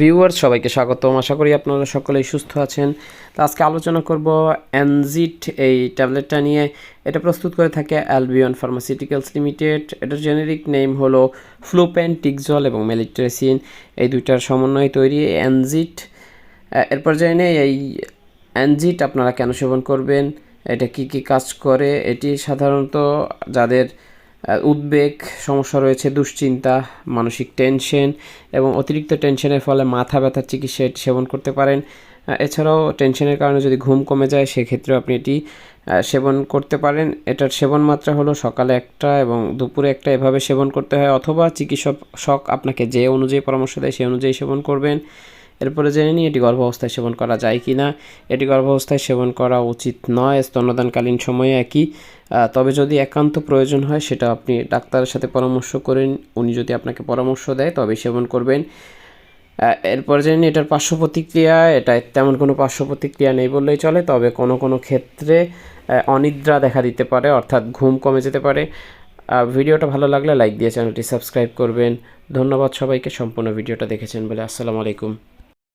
Viewers সবাইকে স্বাগতম। আশা করি আপনারা সকলেই সুস্থ আছেন। তো আজকে আলোচনা করব অ্যানজিট এই ট্যাবলেটটা নিয়ে। এটা প্রস্তুত করে থাকে অ্যালবিয়ন ফার্মাসিউটিক্যালস লিমিটেড এটার জেনেরিক নেম হলো ফ্লুপেন টিকজল এবং মেলিট্রেসিন এই দুইটার সমন্বয়ে তৈরি অ্যানজিট এরপর জেনে এই অ্যানজিট আপনারা কেন সেবন করবেন? এটা কি কি কাজ করে? এটি সাধারণত যাদের উদ্বেগ, সমস্যা রয়েছে, দুশ্চিন্তা, মানসিক টেনশন এবং অতিরিক্ত টেনশনের ফলে মাথা ব্যথার চিকিৎসা সেবন করতে পারেন। এছাড়াও টেনশনের কারণে যদি ঘুম কমে যায়, সেক্ষেত্রেও আপনি এটি সেবন করতে পারেন। এটার সেবন মাত্রা হলো সকালে একটা এবং দুপুরে একটা এভাবে সেবন করতে হয় অথবা চিকিৎসক আপনাকে যে অনুযায়ী পরামর্শ দেয়, সেই অনুযায়ী সেবন করবেন। এরপরে জেনে নিই এটি গর্ভাবস্থায় সেবন করা যায় কি না এটি গর্ভাবস্থায় সেবন করা উচিত নয়। স্তন্যদানকালীন সময়ে একই। তবে যদি একান্ত প্রয়োজন হয়, সেটা আপনি ডাক্তারের সাথে পরামর্শ করেন। উনি যদি আপনাকে পরামর্শ দেয় তবে সেবন করবেন। এরপর জেনে এটার পার্শ্ব প্রতিক্রিয়া এটা তেমন কোনো পার্শ্ব প্রতিক্রিয়া নেই বললেই চলে, তবে কোনো কোনো ক্ষেত্রে অনিদ্রা দেখা দিতে পারে, অর্থাৎ ঘুম কমে যেতে পারে। ভিডিওটা ভালো লাগলে লাইক দিয়ে চ্যানেলটি সাবস্ক্রাইব করবেন। ধন্যবাদ সবাইকে, সম্পূর্ণ ভিডিওটা দেখেছেন বলে। আসসালামু আলাইকুম।